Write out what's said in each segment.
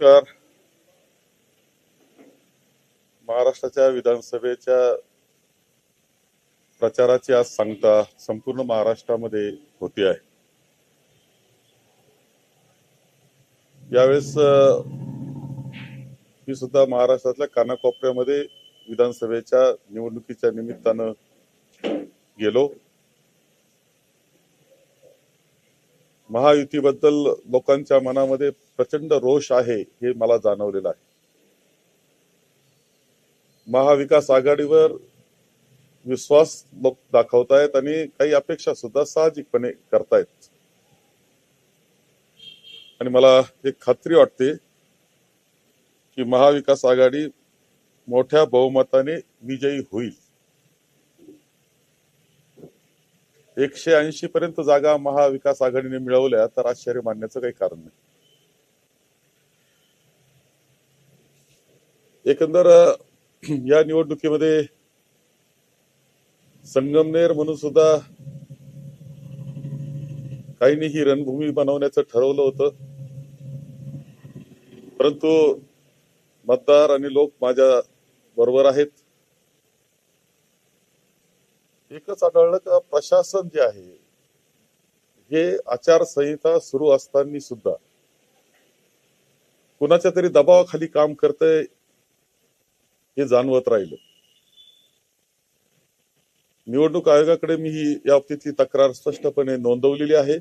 नमस्कार. महाराष्ट्राच्या विधानसभेच्या प्रचाराची आज सांगता संपूर्ण महाराष्ट्रामध्ये होती आहे. यावेळेस मी सुद्धा महाराष्ट्रातल्या कानाकोपऱ्यामध्ये विधानसभेच्या निवडणुकीच्या निमित्तानं गेलो. महायुतीबद्दल लोकांच्या मनामध्ये प्रचंड रोष आहे हे मला जाणवलेलं आहे. महाविकास आघाडीवर विश्वास लोक दाखवतायत आणि काही अपेक्षा सुद्धा साहजिकपणे करतायत. आणि मला एक खात्री वाटते की महाविकास आघाडी मोठ्या बहुमताने विजयी होईल. एकशे ऐंशी पर्यंत जागा महाविकास आघाडीने मिळवल्या तर आश्चर्य मानण्याचं काही कारण नाही. एकंदर या निवडणुकीमध्ये संगमनेर म्हणून सुद्धा काहींनी ही रणभूमी बनवण्याचं ठरवलं होतं. परंतु मतदार आणि लोक माझ्या बरोबर आहेत. एकच आढळलं का प्रशासन जे आहे हे आचारसंहिता सुरू असताना सुद्धा कुणाच्या तरी दबावाखाली काम करतंय हे जाणवत राहिलं. निवडणूक आयोगाकडे मी ही या बाबतीतली तक्रार स्पष्टपणे नोंदवलेली आहे.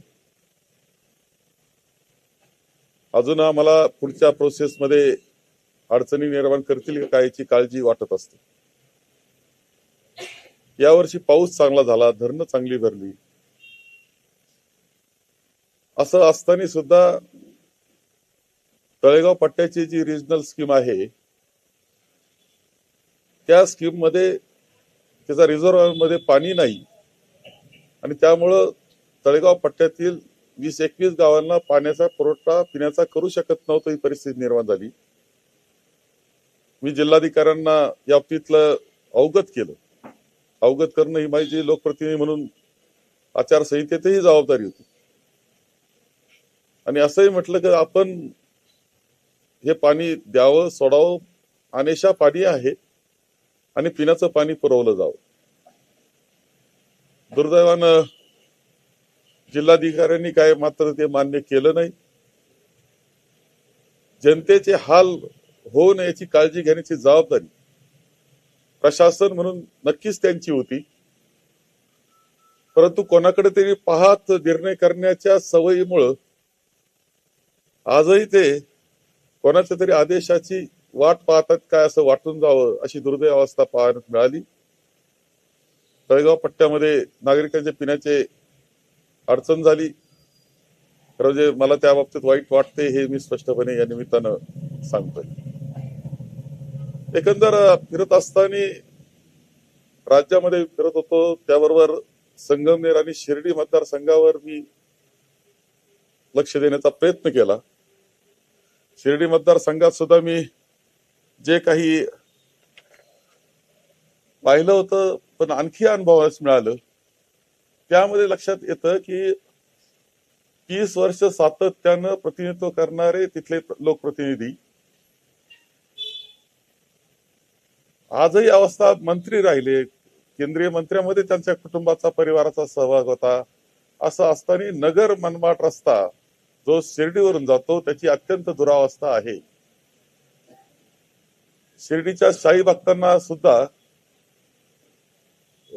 अजून आम्हाला पुढच्या प्रोसेसमध्ये अडचणी निर्माण करतील का याची काळजी वाटत असते. यावर्षी पाऊस चांगला झाला धरणं चांगली भरली. असं असताना सुद्धा तळेगाव पट्ट्याची जी रिजनल स्कीम आहे त्या स्कीममध्ये त्याचा रिझर्व्हमध्ये पाणी नाही. आणि त्यामुळं तळेगाव पट्ट्यातील वीस एकवीस गावांना पाण्याचा पुरवठा पिण्याचा करू शकत नव्हतं ही परिस्थिती निर्माण झाली. मी जिल्हाधिकाऱ्यांना या बाबतीतलं अवगत केलं. अवगत करणं ही माझी लोकप्रतिनिधी म्हणून आचारसंहितेतही जबाबदारी होती. आणि असंही म्हटलं की आपण हे पाणी द्यावं सोडावं अनेशा पाणी आहे आणि पिण्याचं पाणी पुरवलं जावं. दुर्दैवानं जिल्हाधिकाऱ्यांनी काय मात्र ते मान्य केलं नाही. जनतेचे हाल होऊ नये याची काळजी घेण्याची जबाबदारी प्रशासन म्हणून नक्कीच त्यांची होती. परंतु कोणाकडे तरी पाहत निर्णय करण्याच्या सवयीमुळं आजही ते कोणाच्या तरी आदेशाची वाट पाहतात काय असं वाटून जावं अशी दुर्दैव अवस्था पाहण्यात मिळाली. तळेगाव पट्ट्यामध्ये नागरिकांच्या पिण्याचे अडचण झाली. म्हणजे मला त्या बाबतीत वाईट वाटते हे मी स्पष्टपणे या निमित्तानं सांगतोय. एकंदर फिरत असताना राज्यामध्ये फिरत होतो. त्याबरोबर संगमनेर आणि शिर्डी मतदारसंघावर मी लक्ष देण्याचा प्रयत्न केला. शिर्डी मतदारसंघात सुद्धा मी जे काही पाहिलं होतं पण आणखी अनुभवास मिळालं. त्यामध्ये लक्षात येतं की तीस वर्ष सातत्यानं प्रतिनिधित्व करणारे तिथले लोकप्रतिनिधी आजही अवस्था मंत्री राहिले. केंद्रीय मंत्र्यामध्ये त्यांच्या कुटुंबाचा परिवाराचा सहभाग होता. असं असताना नगर मनमाड रस्ता जो शिर्डीवरून जातो त्याची अत्यंत दुरावस्था आहे. शिर्डीच्या शाही भक्तांना सुद्धा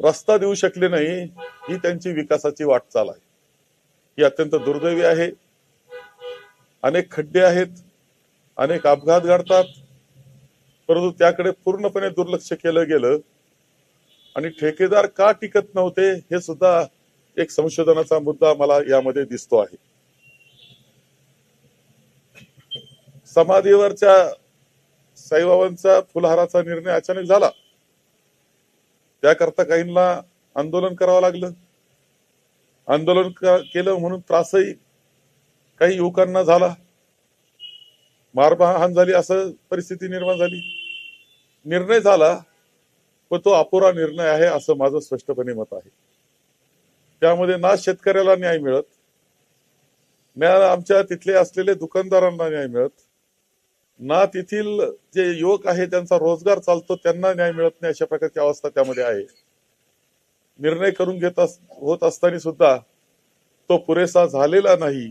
रस्ता देऊ शकले नाही ही त्यांची विकासाची वाटचाल आहे. ही अत्यंत दुर्दैवी आहे. अनेक खड्डे आहेत अनेक अपघात घडतात. परंतु त्याकडे पूर्णपणे दुर्लक्ष केलं गेलं. आणि ठेकेदार का टिकत नव्हते हे सुद्धा एक संशोधनाचा मुद्दा मला यामध्ये दिसतो आहे. समाधीवरच्या साईबाबांचा फुलहाराचा निर्णय अचानक झाला. त्याकरता काहींना आंदोलन करावं लागलं. आंदोलन केलं म्हणून त्रासही काही युवकांना झाला. मारहाण झाली असं परिस्थिती निर्माण झाली. निर्णय झाला पण तो अपुरा निर्णय आहे असं माझं स्पष्टपणे मत आहे. त्यामध्ये ना शेतकऱ्याला न्याय मिळत ना आमच्या तिथले असलेले दुकानदारांना न्याय मिळत ना तेथील जे युवक आहे त्यांचा रोजगार चालतो त्यांना न्याय मिळत नाही अशा प्रकारची अवस्था त्यामध्ये आहे. निर्णय करून घेत अस- होत असताना सुद्धा तो पुरेसा झालेला नाही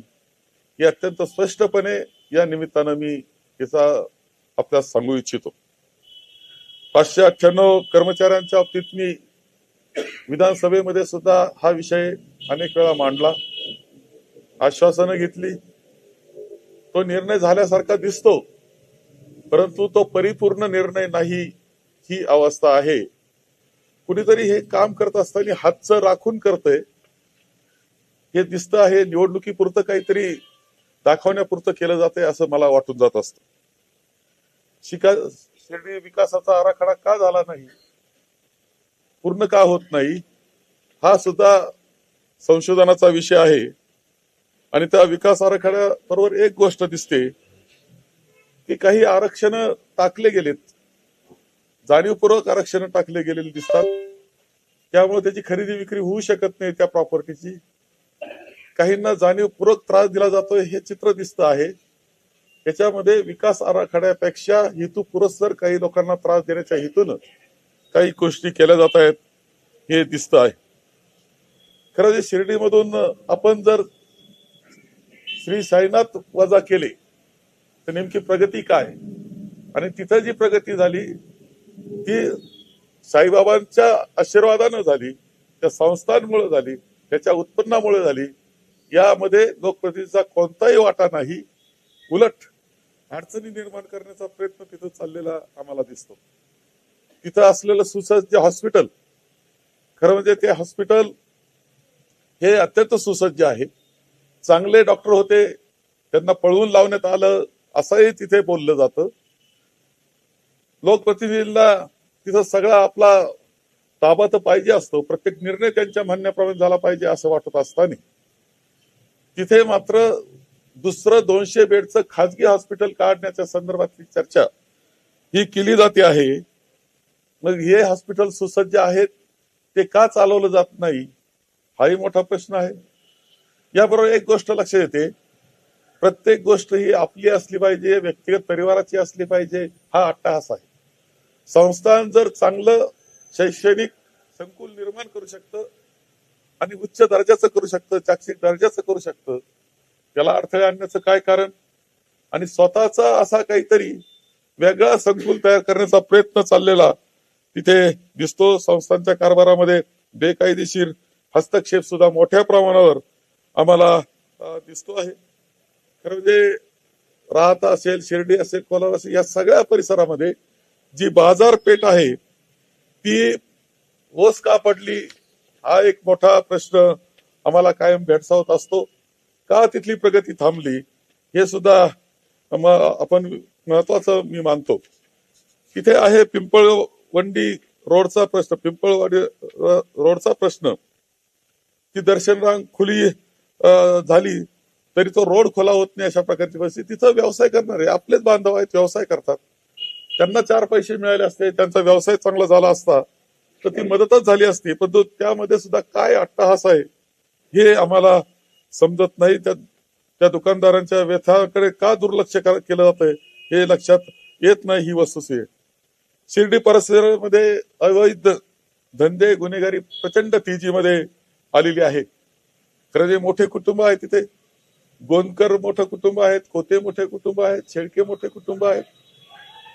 हे अत्यंत स्पष्टपणे या निमित्तानं मी याचा आपल्याला सांगू इच्छितो. पाचशे अठ्ठ्याण्णव कर्मचाऱ्यांच्या बाबतीत मी विधानसभेमध्ये सुद्धा हा विषय अनेक वेळा मांडला. आश्वासनं घेतली. तो निर्णय झाल्यासारखा दिसतो परंतु तो परिपूर्ण निर्णय नाही ही अवस्था आहे. कुणीतरी हे काम करत असताना हातचं राखून करतय. हे दिसतं आहे निवडणुकीपुरतं काहीतरी दाखवण्यापुरतं केलं जातंय असं मला वाटून जात असतं. शिका शिर्डी विकासाचा आराखडा का झाला नाही? पूर्ण का होत नाही? हा सुद्धा संशोधनाचा विषय आहे. आणि त्या विकास आराखड्या बरोबर एक गोष्ट दिसते की काही आरक्षण टाकले गेलेत. जाणीवपूर्वक आरक्षण टाकले गेलेले दिसतात. त्यामुळे त्याची खरेदी विक्री होऊ शकत नाही त्या प्रॉपर्टीची काहींना जाणीवपूर्वक त्रास दिला जातोय हे चित्र दिसत आहे. याच्यामध्ये विकास आराखड्यापेक्षा हेतू पुरस्सर काही लोकांना त्रास देण्याच्या हेतून काही गोष्टी केल्या जात आहेत हे दिसत आहे. खरं जे शिर्डीमधून आपण जर श्री साईनाथ वजा केले तर नेमकी प्रगती काय? आणि तिथं जी प्रगती झाली ती साईबाबांच्या आशीर्वादानं झाली त्या संस्थांमुळे झाली त्याच्या उत्पन्नामुळे झाली यामध्ये लोकप्रतिनिधीचा कोणताही वाटा नाही. उलट अडचणी निर्माण करण्याचा प्रयत्न तिथं चाललेला आम्हाला दिसतो. तिथं असलेलं सुसज्ज हॉस्पिटल खरं म्हणजे ते हॉस्पिटल हे अत्यंत सुसज्ज आहे. चांगले डॉक्टर होते त्यांना पळवून लावण्यात आलं असंही तिथे बोललं जातं. लोकप्रतिनिधींना तिथं सगळा आपला ताबा तर पाहिजे असतो प्रत्येक निर्णय त्यांच्या म्हणण्याप्रमाणे झाला पाहिजे असं वाटत असताना. तिथे मात्र दुसरं दोनशे बेडचं खाजगी हॉस्पिटल काढण्याच्या संदर्भातली चर्चा ही केली जाते आहे. मग हे हॉस्पिटल सुसज्ज आहेत ते का चालवलं जात नाही हाही मोठा प्रश्न आहे. याबरोबर एक गोष्ट लक्षात येते. प्रत्येक गोष्ट ही आपली असली पाहिजे व्यक्तिगत परिवाराची असली पाहिजे हा अट्टहास आहे. संस्थान जर चांगलं शैक्षणिक संकुल निर्माण करू शकतं आणि उच्च दर्जाचं करू शकतं जागतिक दर्जाचं करू शकतं त्याला अडथळे आणण्याचं काय कारण? आणि स्वतःचा असा काहीतरी वेगळा संकुल तयार करण्याचा प्रयत्न चाललेला तिथे दिसतो. संस्थांच्या कारभारामध्ये बेकायदेशीर हस्तक्षेप सुद्धा मोठ्या प्रमाणावर आम्हाला दिसतो आहे. खरं म्हणजे राहता असेल शिर्डी असेल कोलार असेल या सगळ्या परिसरामध्ये जी बाजारपेठ आहे ती ओस का पडली? हा एक मोठा प्रश्न आम्हाला कायम भेडसावत असतो. का तिथली प्रगती थांबली हे सुद्धा आपण महत्वाचं मी मानतो. तिथे आहे पिंपळवंडी रोडचा प्रश्न पिंपळवाडी रोडचा प्रश्न. ती दर्शनरांग खुली झाली तरी तो रोड खुला होत नाही अशा प्रकारची परिस्थिती. तिथं व्यवसाय करणारे आपलेच बांधव आहेत व्यवसाय करतात. त्यांना चार पैसे मिळाले असते त्यांचा व्यवसाय चांगला झाला असता तर ती मदतच झाली असती. पण त्यामध्ये सुद्धा काय अट्टहास आहे हे आम्हाला समजत नाही. त्या त्या दुकानदारांच्या व्यथाकडे का दुर्लक्ष केलं जात हे लक्षात येत नाही ही वस्तुस्थिती आहे. शिर्डी परिसरामध्ये अवैध धंदे गुन्हेगारी प्रचंड तेजीमध्ये आलेली आहे. खरं जे मोठे कुटुंब आहे तिथे गोंदकर मोठं कुटुंब आहेत खोते मोठे कुटुंब आहेत शेळके मोठे कुटुंब आहेत.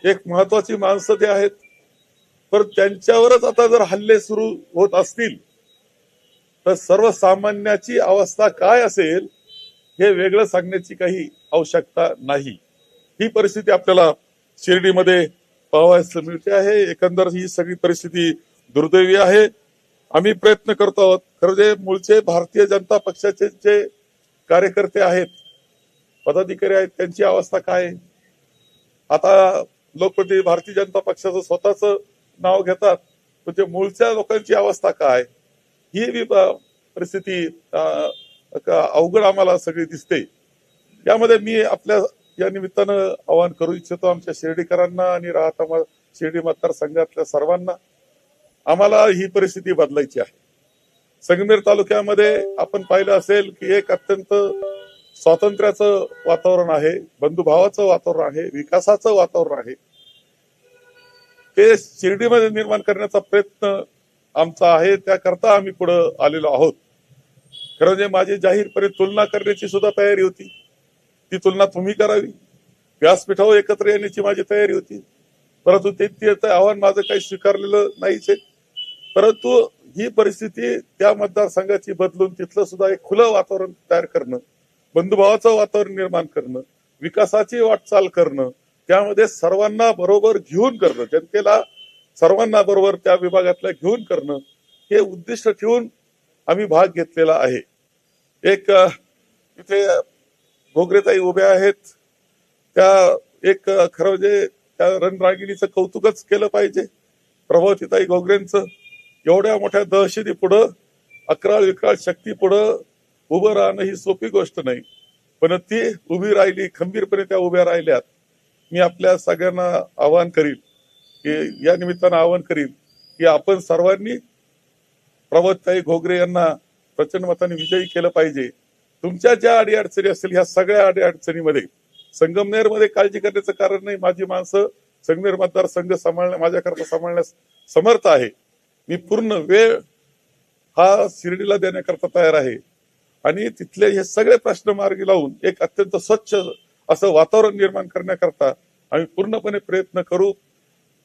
एक महत्वाची माणसं ते आहेत. पर त्यांच्यावरच आता जर हल्ले सुरू होत असतील तर सर्वसामान्याची अवस्था काय असेल हे वेगळं सांगण्याची काही आवश्यकता नाही. ही परिस्थिती आपल्याला शिर्डीमध्ये पाहावयास मिळते आहे. एकंदर ही सगळी परिस्थिती दुर्दैवी आहे. आम्ही प्रयत्न करतो आहोत. खरं जे मूळचे भारतीय जनता पक्षाचे जे कार्यकर्ते आहेत पदाधिकारी आहेत त्यांची अवस्था काय? आता लोकप्रतिनिधी भारतीय जनता पक्षाचं स्वतःच नाव घेतात. म्हणजे ते मूळच्या लोकांची अवस्था काय? ही बी परिस्थिती का अवघड आम्हाला सगळी दिसते. यामध्ये मी आपल्या या निमित्तानं आवाहन करू इच्छितो आमच्या शिर्डीकरांना आणि राहता शिर्डी मतदारसंघातल्या सर्वांना आम्हाला ही परिस्थिती बदलायची आहे. संगमेर तालुक्यामध्ये आपण पाहिलं असेल की एक अत्यंत स्वातंत्र्याचं वातावरण आहे बंधुभावाचं वातावरण आहे विकासाचं वातावरण आहे. ते शिर्डीमध्ये निर्माण करण्याचा प्रयत्न आमचा आहे त्याकरता आम्ही पुढे आलेलो आहोत. खरं म्हणजे माझी जाहीरपणे तुलना करण्याची सुद्धा तयारी होती. ती तुलना तुम्ही करावी. व्यासपीठावर एकत्र येण्याची माझी तयारी होती. परंतु ते ते आव्हान माझं काही स्वीकारलेलं नाहीच आहे परंतु ही परिस्थिती त्या मतदारसंघाची बदलून तिथलं सुद्धा एक खुलं वातावरण तयार करणं बंधुभावाचं वातावरण निर्माण करणं विकासाची वाटचाल करणं त्यामध्ये सर्वांना बरोबर घेऊन करणं जनतेला सर्वांना बरोबर त्या विभागातल्या घेऊन करणं हे उद्दिष्ट ठेवून आम्ही भाग घेतलेला आहे. एक इथे भोगरेताई उभ्या आहेत. त्या एक खरं म्हणजे त्या रणरागिणीचं कौतुकच केलं पाहिजे. प्रभावतीताई घोगरेंचं. एवढ्या मोठ्या दहशती पुढं अकराळ विकराळ शक्ती पुढं उभं राहणं ही सोपी गोष्ट नाही. पण ती उभी राहिली खंबीरपणे त्या उभ्या राहिल्यात. मी आपल्या सगळ्यांना आवाहन करीन. या निमित्तानं आवाहन करीन की आपण सर्वांनी प्रभातताई घोगरे यांना प्रचंड मताने विजयी केलं पाहिजे. तुमच्या ज्या अडीअडचणी असतील ह्या सगळ्या अडीअडचणीमध्ये संगमनेरमध्ये काळजी करण्याचं कारण नाही माझी माणसं संगमेर मतदारसंघ सांभाळण्या माझ्याकरता सांभाळण्यास समर्थ आहे. मी पूर्ण वेळ हा शिर्डीला देण्याकरता तयार आहे. आणि तिथले हे सगळे प्रश्न मार्गी लावून एक अत्यंत स्वच्छ असं वातावरण निर्माण करण्याकरता आम्ही पूर्णपणे प्रयत्न करू.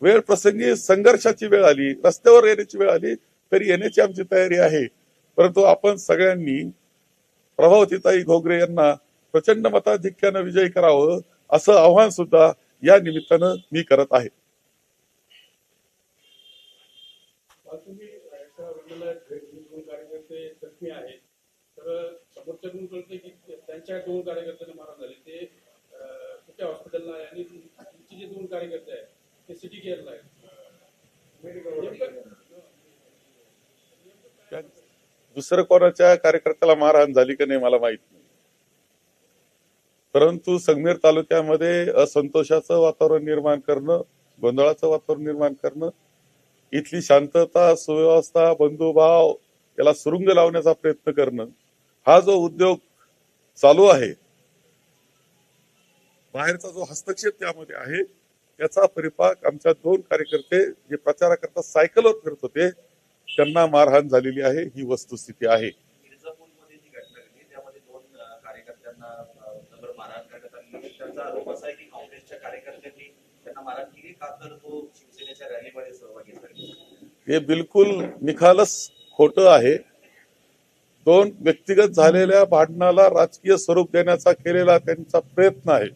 वेळ प्रसंगी संघर्षाची वेळ आली रस्त्यावर येण्याची वेळ आली तरी येण्याची आमची तयारी आहे. परंतु आपण सगळ्यांनी प्रभावतीताई घोगरे यांना प्रचंड मताधिक्यानं विजयी करावं असं आव्हान सुद्धा या निमित्तानं मी करत आहे. त्यांच्या दोन कार्यकर्त्यांना मारा झाले. ते कुठल्या हॉस्पिटलला आणि तुमचे जे दोन कार्यकर्ते आहेत ते सिटी केअरला दुसरं कोणाच्या कार्यकर्त्याला मारहाण झाली का नाही मला माहीत नाही. परंतु संगमेर तालुक्यामध्ये असंतोषाचं वातावरण निर्माण करणं गोंधळाचं वातावरण निर्माण करणं इथली शांतता सुव्यवस्था बंधुभाव याला सुरुंग लावण्याचा प्रयत्न करणं हा जो उद्योग चालू आहे बाहेरचा जो हस्तक्षेप त्यामध्ये आहे त्याचा परिपाक आमच्या दोन कार्यकर्ते जे प्रचाराकरता सायकलवर फिरत होते त्यांना मारहाण झालेली आहे ही वस्तुस्थिती आहे. हे बिलकुल निखालस खोट आहे. दोन व्यक्तिगत झालेल्या भांडणाला राजकीय स्वरूप देण्याचा केलेला त्यांचा प्रयत्न आहे.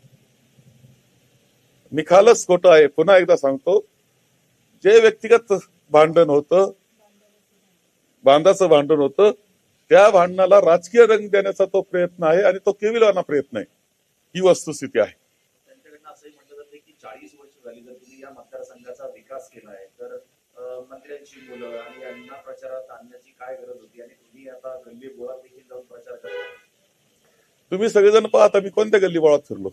निखालस खोट आहे. पुन्हा एकदा सांगतो जे व्यक्तिगत भांडण होतं बांधाचं भांडण होतं त्या भांडणाला राजकीय रंग देण्याचा तो प्रयत्न आहे आणि तो केविलवाना प्रयत्न आहे. ही वस्तुस्थिती आहे. त्यांच्याकडनं असंही म्हटलं जाते की चाळीस वर्ष झाली जर तुम्ही या मतदारसंघाचा विकास केला आहे तर अ, मंत्र्यांची मुलं आणि यांना प्रचारात आणण्याची काय गरज होती? आणि तुम्ही आता गल्ली बोळात देखील जाऊन प्रचार करता तुम्ही सगळेजण पाहता मी कोणत्या गल्ली बोळात फिरलो?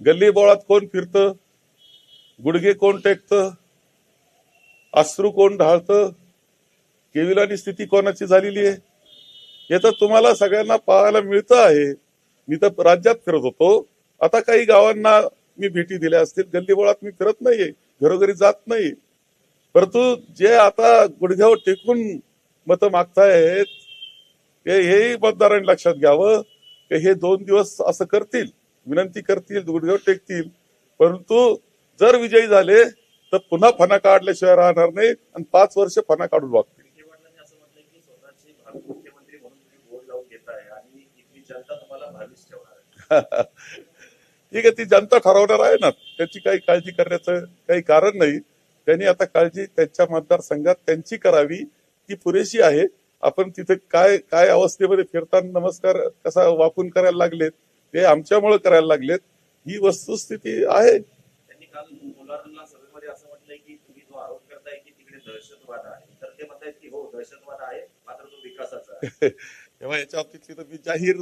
गल्ली बोळात कोण फिरतं? गुडघे कोण टेकतं? अश्रू कोण ढाळतं? केविलानी स्थिती कोणाची झालेली आहे? हे तर तुम्हाला सगळ्यांना पाहायला मिळतं आहे. मी तर राज्यात फिरत होतो. आता काही गावांना मी भेटी दिल्या असतील. गल्ली बोळात मी फिरत नाहीये. घरोघरी जात नाही परंतु जे आता गुडघ्यावर टेकून मतं मागतायत हे हेही मतदारांनी लक्षात घ्यावं की हे दोन दिवस असं करतील. विनंती करतील गुडघ्यावर टेकतील. परंतु जर विजयी झाले तर पुन्हा फना काढल्याशिवाय राहणार नाही आणि पाच वर्ष फना काढून वागतील. ठीक आहे ती जनता ठरवणार आहे ना. त्याची काही काळजी करण्याचं काही कारण नाही. त्यांनी आता काळजी त्यांच्या मतदारसंघात त्यांची करावी. ती पुरेशी आहे. आपण तिथे काय काय अवस्थेमध्ये फिरताना नमस्कार कसा वाकून करायला लागलेत? ते आमच्यामुळे करायला लागलेत. ही वस्तुस्थिती आहे. त्यांनी काल मुलांना सभेमध्ये असं म्हटलंय की तुम्ही जो आरोप करताय की तिकडे दहशतवाद आहे तर ते म्हणतायत की हो दहशतवाद आहे मात्र तो विकासाचा आहे. तेव्हा याच्या बाबतीतली तर मी जाहीर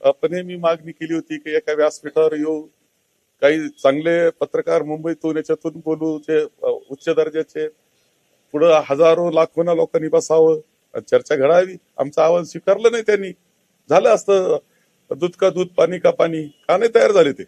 अ, पणे मी मागणी केली होती की एका व्यासपीठावर येऊ. काही चांगले पत्रकार मुंबईतून याच्यातून बोलू जे उच्च दर्जाचे पुढं हजारो लाखोना लोकांनी बसावं. आणि चर्चा घडावी. आमचं आवाज स्वीकारलं नाही त्यांनी. झालं असतं. दूध का दूध पाणी का पाणी? का नाही तयार झाले ते.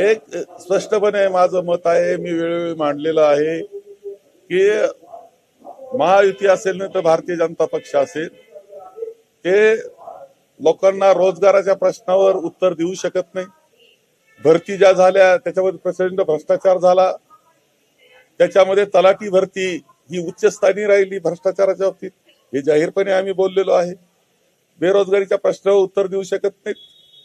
एक स्पष्टपणे माझं मत आहे मी वेळोवेळी मांडलेलं आहे की महायुती असेल ना तर भारतीय जनता पक्ष असेल ते लोकांना रोजगाराच्या प्रश्नावर उत्तर देऊ शकत नाही. भरती ज्या झाल्या त्याच्यामध्ये प्रचंड भ्रष्टाचार झाला. त्याच्यामध्ये तलाठी भरती ही उच्चस्थानी राहिली भ्रष्टाचाराच्या बाबतीत. हे जाहीरपणे आम्ही बोललेलो आहे. बेरोजगारीच्या प्रश्नावर उत्तर देऊ शकत नाहीत.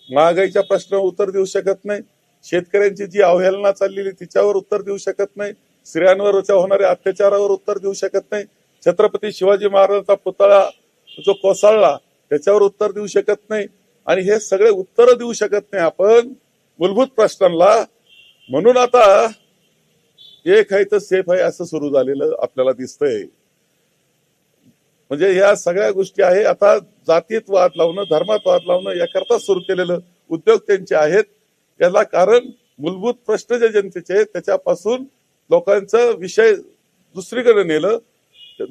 महागाईच्या प्रश्नावर उत्तर देऊ शकत नाही शेतकऱ्यांची जी अवहेलना चाललेली तिच्यावर उत्तर देऊ शकत नाही. स्त्रियांवर होणाऱ्या अत्याचारावर उत्तर देऊ शकत नाही. छत्रपती शिवाजी महाराजांचा पुतळा जो कोसळला त्याच्यावर उत्तर देऊ शकत नाही. आणि हे सगळे उत्तर देऊ शकत नाही आपण. मूलभूत प्रश्नांना. म्हणून आता एक आहे तर सेफ आहे असं सुरू झालेलं आपल्याला दिसतंय. म्हणजे या सगळ्या गोष्टी आहे. आता जातीत वाद लावणं धर्मात वाद लावणं याकरता सुरू केलेलं उद्योग त्यांचे आहेत. याला कारण मूलभूत प्रश्न जे जनतेचे आहेत त्याच्यापासून लोकांचं विषय दुसरीकडे नेलं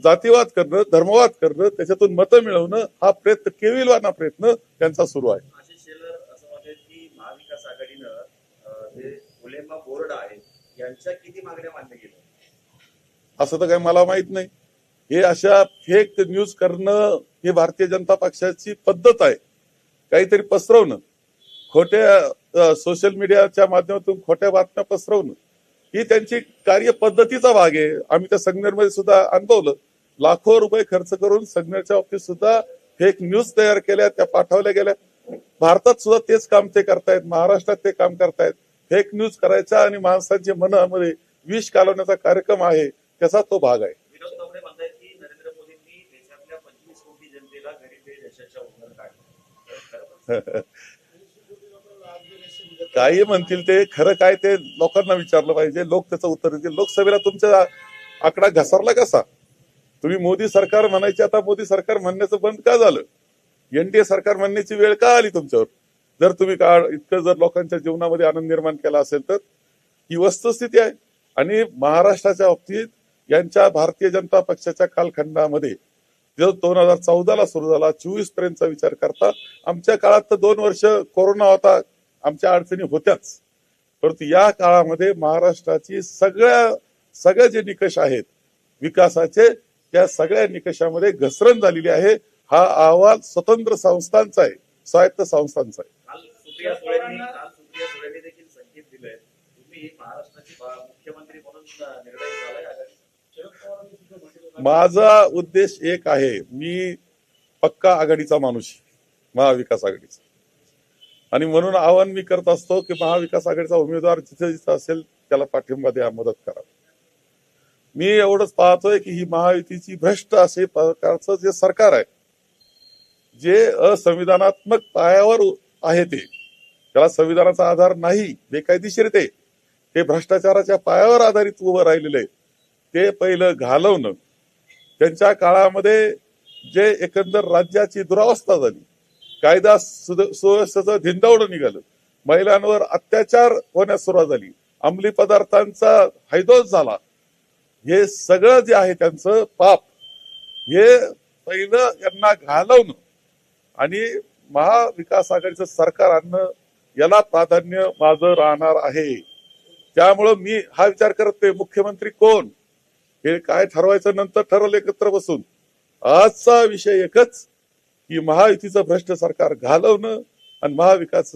जातीवाद करणं धर्मवाद करणं त्याच्यातून मतं मिळवणं हा प्रयत्न केविलवाना प्रयत्न त्यांचा सुरू आहे. आशिष शेलर असं म्हणतात की महाविकास आघाडीनं अं, जे उलेमा बोर्ड आहे यांच्या किती मागण्या मान्य केल्या? असं तर काही मला माहीत नाही. हे अशा फेक न्यूज करणं हे भारतीय जनता पक्षाची पद्धत आहे. काहीतरी पसरवणं. खोट्या सोशल मीडियाच्या माध्यमातून खोट्या बातम्या पसरवणं ही त्यांची कार्यपद्धतीचा भाग आहे. आम्ही त्या संगनेरमध्ये सुद्धा अनुभवलं. लाखो रुपये खर्च करून संगनेरच्या बाबतीत सुद्धा फेक न्यूज तयार केल्या त्या पाठवल्या गेल्या. भारतात सुद्धा तेच काम ते करतायत महाराष्ट्रात ते काम करतायत. फेक न्यूज करायचा आणि माणसांच्या मनामध्ये विष घालवण्याचा कार्यक्रम आहे त्याचा तो भाग आहे. काही म्हणतील ते खरं काय ते लोकांना विचारलं पाहिजे. लोक त्याचं उत्तर देतील. लोकसभेला तुमचा आकडा घसरला कसा? तुम्ही मोदी सरकार म्हणायचे आता मोदी सरकार म्हणण्याचं बंद का झालं? एनडीए सरकार म्हणण्याची वेळ का आली तुमच्यावर? जर तुम्ही का इतकं जर लोकांच्या जीवनामध्ये आनंद निर्माण केला असेल तर? ही वस्तुस्थिती आहे. आणि महाराष्ट्राच्या बाबतीत यांच्या भारतीय जनता पक्षाच्या कालखंडामध्ये जो दोन हजार चौदाला सुरू झाला चोवीस पर्यंतचा विचार करता आमच्या काळात तर दोन वर्ष कोरोना होता आमच्या अडचणी होत्याच. परंतु या काळामध्ये महाराष्ट्राची सगळ्या सगळे जे निकष आहेत विकासाचे त्या सगळ्या निकषामध्ये घसरण झालेली आहे. हा अहवाल स्वतंत्र संस्थांचा आहे स्वायत्त संस्थांचा आहे. माझा उद्देश एक आहे मी पक्का आघाडीचा माणूस महाविकास आघाडीचा. आणि म्हणून आवाहन मी करत असतो की महाविकास आघाडीचा उमेदवार जिथे जिथे असेल त्याला पाठिंबा द्या मदत करा. मी एवढंच पाहतोय की ही महायुतीची भ्रष्ट असे प्रकारचं जे सरकार आहे जे असंविधानात्मक पायावर आहे ते त्याला संविधानाचा आधार नाही बेकायदेशीर ते ते भ्रष्टाचाराच्या पायावर आधारित उभं राहिलेलं आहे. ते पहिलं घालवणं. त्यांच्या काळामध्ये जे एकंदर राज्याची दुरावस्था झाली कायदा सुद- सुव्यवस्थेचं धिंडावडं निघालं. महिलांवर अत्याचार होण्यास सुरुवात झाली. अंमली पदार्थांचा हैदोस झाला. हे सगळं जे आहे त्यांचं पाप. हे पहिलं यांना घालवणं आणि महाविकास आघाडीचं सरकार आणणं याला प्राधान्य माझं राहणार आहे. त्यामुळं मी हा विचार करते मुख्यमंत्री कोण? हे काय ठरवायचं नंतर ठरवलं एकत्र बसून. आजचा विषय एकच. की महायुतीचं भ्रष्ट सरकार घालवणं आणि महाविकास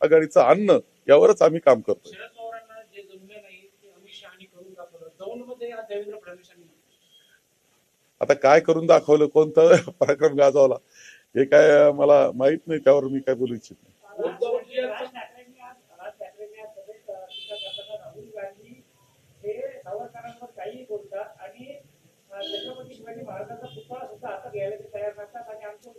आघाडीचं आणणं यावरच आम्ही काम करतो. आता काय करून दाखवलं कोणतं पराक्रम गाजवला हे काय मला माहीत नाही त्यावर मी काय बोलू इच्छित नाही. आणि अ, छत्रपती शिवाजी महाराजांचा पुतळा सुद्धा हातात घ्यायला ते तयार नसतात आणि आमचे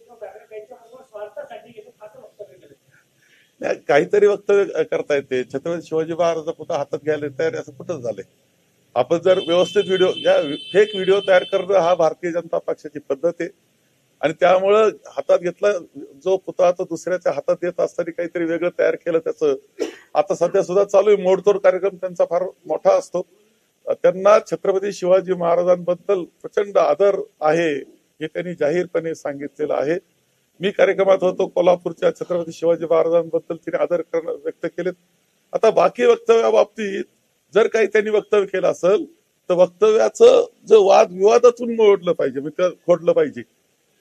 नाही, काहीतरी वक्तव्य करता येते छत्रपती शिवाजी महाराजांचा पुतळा हातात घ्यायला तयार असं कुठं झालंय? आपण जर व्यवस्थित व्हिडिओ या फेक व्हिडिओ तयार करणं हा भारतीय जनता पक्षाची पद्धत आहे. आणि त्यामुळं हातात घेतला जो पुतळा तो दुसऱ्याच्या हातात देत असताना काहीतरी वेगळं तयार केलं त्याचं. आता सध्या सुद्धा चालू आहे. मोडतोड कार्यक्रम त्यांचा फार मोठा असतो. त्यांना छत्रपती शिवाजी महाराजांबद्दल प्रचंड आदर आहे हे त्यांनी जाहीरपणे सांगितलेलं आहे. मी कार्यक्रमात होतो कोल्हापूरच्या छत्रपती शिवाजी महाराजांबद्दल तिने आदर करणं व्यक्त केलेत. आता बाकी वक्तव्याबाबतीत जर काही त्यांनी वक्तव्य केलं असेल तर वक्तव्याचं जे वाद विवादातून मोडलं पाहिजे म्हणजे खोडलं पाहिजे.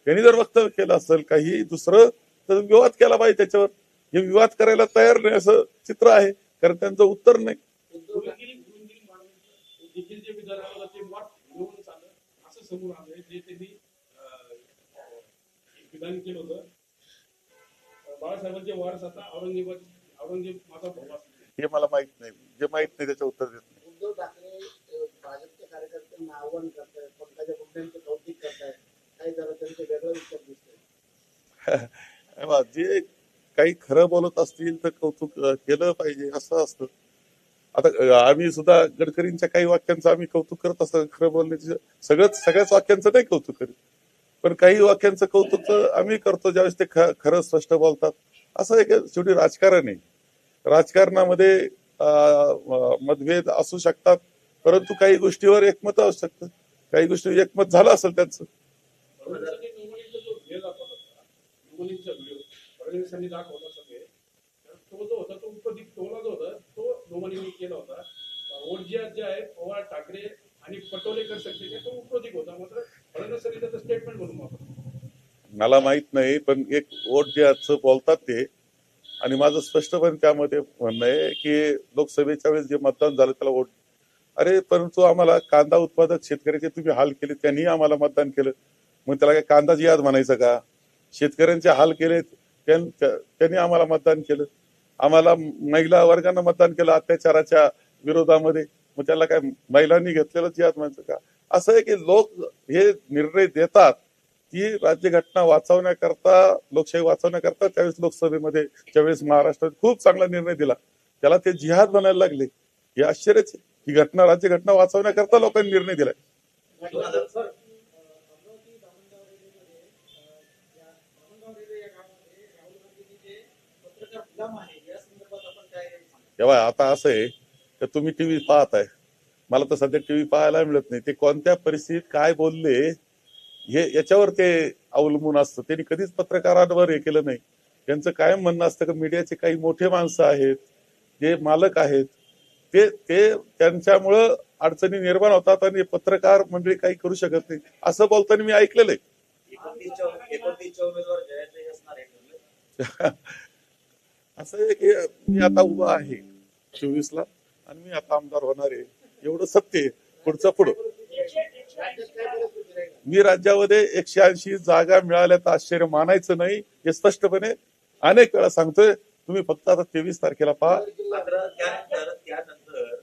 त्यांनी जर वक्तव्य केलं असेल काही दुसरं तर विवाद केला पाहिजे त्याच्यावर. हे विवाद करायला तयार नाही असं चित्र आहे कारण त्यांचं उत्तर नाही. जे विधान आलं ते मत घेऊन चाललं असं समोर आलंय जे त्यांनी अं, एक विधान केलं होतं. बाळासाहेबांचे वारस आता औरंगजेबाद औरंगजेब माझा भाऊ हे मला माहीत नाही. जे माहीत नाही त्याचं उत्तर देत नाही. उद्धव ठाकरे भाजपच्या कार्यकर्त्यांना आव्हान करतायत पंकजा मुंडेंचं कौतुक करतायत. काही जरा त्यांचं वेगळं उत्तर दिसतंय हे जे काही खरं बोलत असतील तर कौतुक केलं पाहिजे असं असतं. आता आम्ही सुद्धा गडकरींच्या काही वाक्यांचं आम्ही कौतुक करत असतो खरं बोलण्याची सगळंच सगळ्याच वाक्यांचं नाही कौतुक करीत. पण काही वाक्यांचं कौतुक आम्ही करतो ज्यावेळेस ते ख- खरं स्पष्ट बोलतात असं एक शेवटी राजकारण आहे राजकारणामध्ये मतभेद असू शकतात परंतु काही गोष्टीवर एकमत असू शकतं काही गोष्टी एकमत झालं असेल त्यांचं जो तो आणि पटोलेकर सक्सेस तो उपरोधिक होता. मात्र फडणवीसांनी त्याचं स्टेटमेंट म्हणून वापरलं मला माहीत नाही पण एक वोट जे असं बोलतात ते आणि माझं स्पष्टपणे त्यामध्ये म्हणणं आहे की लोकसभेच्या वेळेस जे मतदान झालं त्याला वोट अरे परंतु आम्हाला कांदा उत्पादक शेतकऱ्याचे तुम्ही हाल केले त्यांनी आम्हाला मतदान केलं. मग त्याला काय कांदाच याद म्हणायचं का? शेतकऱ्यांचे हाल केले त्या- त्यांनी आम्हाला मतदान केलं. आम्हाला महिला वर्गानं मतदान केलं अत्याचाराच्या विरोधामध्ये. मग त्याला काय महिलांनी घेतलेलंच याद म्हणायचं का? असं आहे की लोक हे निर्णय देतात की राज्यघटना वाचवण्याकरता लोकशाही वाचवण्याकरता त्यावेळेस लोकसभेमध्ये त्यावेळेस महाराष्ट्रात खूप चांगला निर्णय दिला. त्याला ते जिहाद बनायला लागले. हे आश्चर्यच ही घटना राज्यघटना वाचवण्याकरता लोकांनी निर्णय दिलाय. तेव्हा आता असं आहे तर तुम्ही टीव्ही पाहत आहे मला तर सध्या टीव्ही पाहायला मिळत नाही. ते कोणत्या परिस्थितीत काय बोलले हे याच्यावर ते अवलंबून असतं. त्यांनी कधीच पत्रकारांवर हे केलं नाही. त्यांचं कायम म्हणणं असतं की मीडियाचे काही मोठे माणसं आहेत जे मालक आहेत ते ते त्यांच्यामुळं अडचणी निर्माण होतात आणि पत्रकार मंडळी काही करू शकत नाही. असं बोलताना मी ऐकलेलं आहे. असं मी आता उभा आहे. चोवीस ला आणि मी आता आमदार होणार आहे. एवढं सत्य पुढचं पुढं. मी राज्यामध्ये एकशे ऐंशी जागा मिळाल्या तर आश्चर्य मानायचं नाही हे स्पष्टपणे अनेक वेळा सांगतोय. तुम्ही फक्त आता तेवीस तारखेला पहा. मात्र त्यानंतर त्यानंतर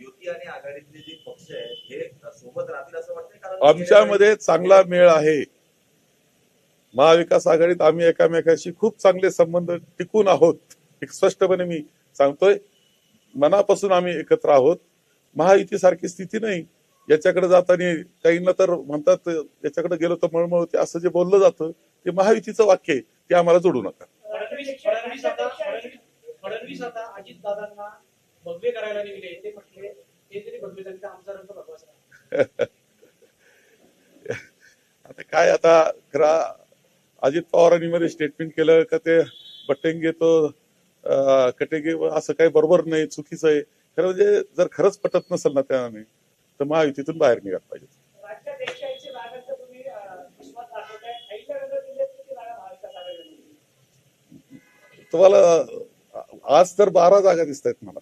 युती आणि आघाडीतले जे पक्ष आहेत हे सोबत राहतील असं वाटतंय? कारण आमच्यामध्ये चांगला मेळ आहे. महाविकास आघाडीत आम्ही एकामेकाशी खूप चांगले संबंध टिकून आहोत एक स्पष्टपणे मी सांगतोय. मनापासून आम्ही एकत्र आहोत. महायुतीसारखी स्थिती नाही. याच्याकडे जाताना काहींना तर म्हणतात याच्याकडे गेलो तर मळमळ होते असं जे बोललं जातं ते महायुतीचं वाक्य आहे. ते आम्हाला जोडू नका. फडणवीस आता अजित दादांना भगवे करायला निघले. ते म्हटले ते जरी भगवे झाले तर आमचा रंग भगवाच राहील. आता काय आता खरा अजित पवारांनी मध्ये स्टेटमेंट केलं का ते बटेंगे तो अं, कटेंगे असं काही बरोबर नाही चुकीचं आहे. खरं म्हणजे जर खरंच पटत नसेल ना त्याने तर महायुतीतून बाहेर निघायला पाहिजे? तुम्हाला आज तर बारा जागा दिसत आहेत मला.